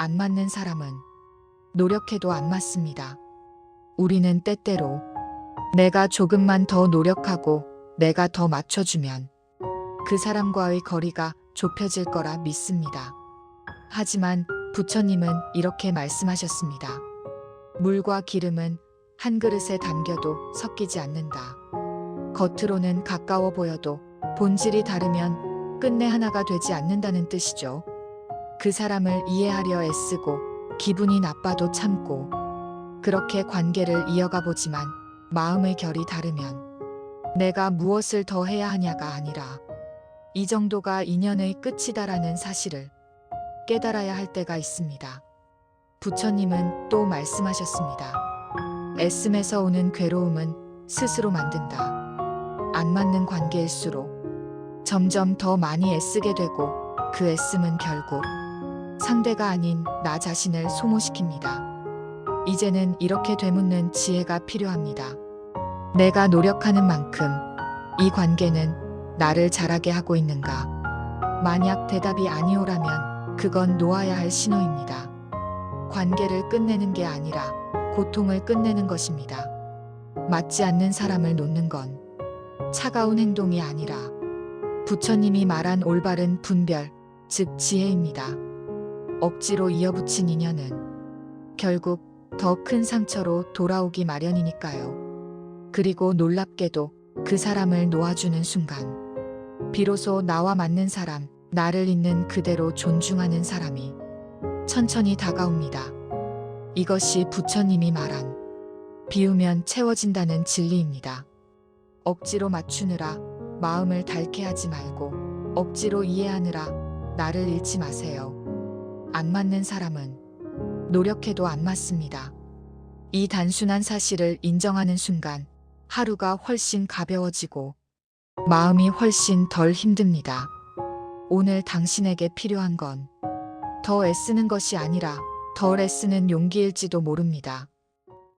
안 맞는 사람은 노력해도 안 맞습니다. 우리는 때때로 내가 조금만 더 노력하고 내가 더 맞춰주면 그 사람과의 거리가 좁혀질 거라 믿습니다. 하지만 부처님은 이렇게 말씀하셨습니다. 물과 기름은 한 그릇에 담겨도 섞이지 않는다. 겉으로는 가까워 보여도 본질이 다르면 끝내 하나가 되지 않는다는 뜻이죠. 그 사람을 이해하려 애쓰고 기분이 나빠도 참고 그렇게 관계를 이어가 보지만 마음의 결이 다르면 내가 무엇을 더 해야 하냐가 아니라 이 정도가 인연의 끝이다라는 사실을 깨달아야 할 때가 있습니다. 부처님은 또 말씀하셨습니다. 애씀에서 오는 괴로움은 스스로 만든다. 안 맞는 관계일수록 점점 더 많이 애쓰게 되고 그 애씀은 결국 상대가 아닌 나 자신을 소모시킵니다. 이제는 이렇게 되묻는 지혜가 필요합니다. 내가 노력하는 만큼 이 관계는 나를 자라게 하고 있는가? 만약 대답이 아니오라면 그건 놓아야 할 신호입니다. 관계를 끝내는 게 아니라 고통을 끝내는 것입니다. 맞지 않는 사람을 놓는 건 차가운 행동이 아니라 부처님이 말한 올바른 분별, 즉 지혜입니다. 억지로 이어붙인 인연은 결국 더 큰 상처로 돌아오기 마련이니까요. 그리고 놀랍게도 그 사람을 놓아주는 순간 비로소 나와 맞는 사람, 나를 있는 그대로 존중하는 사람이 천천히 다가옵니다. 이것이 부처님이 말한 비우면 채워진다는 진리입니다. 억지로 맞추느라 마음을 닳게 하지 말고 억지로 이해하느라 나를 잃지 마세요. 안 맞는 사람은 노력해도 안 맞습니다. 이 단순한 사실을 인정하는 순간 하루가 훨씬 가벼워지고 마음이 훨씬 덜 힘듭니다. 오늘 당신에게 필요한 건 더 애쓰는 것이 아니라 덜 애쓰는 용기일지도 모릅니다.